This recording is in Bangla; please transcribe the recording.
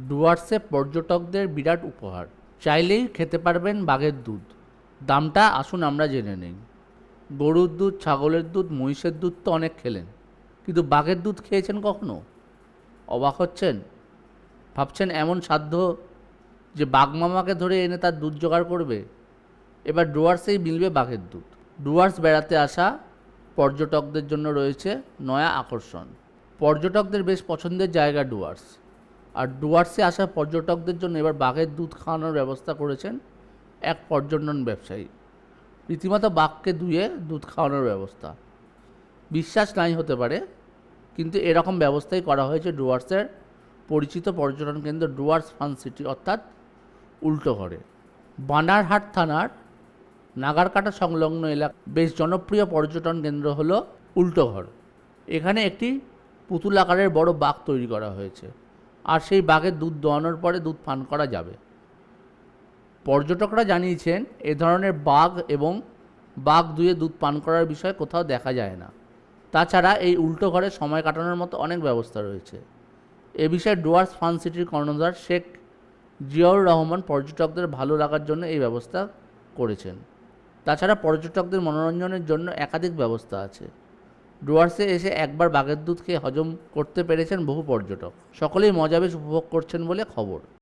ডুয়ার্সে পর্যটকদের বিরাট উপহার। চাইলেই খেতে পারবেন বাঘের দুধ। দামটা আসুন আমরা জেনে নেই। গরুর দুধ, ছাগলের দুধ, মহিষের দুধ তো অনেক খেলেন। কিন্তু বাঘের দুধ খেয়েছেন কখনো? অবাক হচ্ছেন? ভাবছেন এমন সাধ্য যে বাঘ মামাকে ধরে এনে তার দুধ জোগাড় করবে? এবার ডুয়ার্সেই মিলবে বাঘের দুধ। ডুয়ার্স বেড়াতে আসা পর্যটকদের জন্য রয়েছে নয়া আকর্ষণ। পর্যটকদের বেশ পছন্দের জায়গা ডুয়ার্স। আর ডুয়ার্সে আসা পর্যটকদের জন্য এবার বাঘের দুধ খাওয়ানোর ব্যবস্থা করেছেন এক পর্যটন ব্যবসায়ী। রীতিমতো বাঘকে দুয়ে দুধ খাওয়ানোর ব্যবস্থা। বিশ্বাস নাই হতে পারে, কিন্তু এরকম ব্যবস্থাই করা হয়েছে ডুয়ার্সের পরিচিত পর্যটন কেন্দ্র ডুয়ার্স ফান সিটি, অর্থাৎ উল্টো ঘরে। বানারহাট থানার নাগারকাটা সংলগ্ন এলাকা বেশ জনপ্রিয় পর্যটন কেন্দ্র হলো উল্টো ঘর। এখানে একটি পুতুল আকারের বড় বাঘ তৈরি করা হয়েছে। আর সেই বাঘের দুধ দোয়ানোর পরে দুধ পান করা যাবে। পর্যটকরা জানিয়েছেন, এ ধরনের বাঘ এবং বাঘ দুয়ে দুধ পান করার বিষয়ে কোথাও দেখা যায় না। তাছাড়া এই উল্টো ঘরে সময় কাটানোর মতো অনেক ব্যবস্থা রয়েছে। এ বিষয়ে ডুয়ার্স ফান সিটির কর্ণধার শেখ জিয়াউর রহমান পর্যটকদের ভালো লাগার জন্য এই ব্যবস্থা করেছেন। তাছাড়া পর্যটকদের মনোরঞ্জনের জন্য একাধিক ব্যবস্থা আছে। ডুয়ার্সে এসে একবার বাঘের দুধ খেয়ে হজম করতে পেরেছেন বহু পর্যটক। সকলেই মজা বেশ উপভোগ করছেন বলে খবর।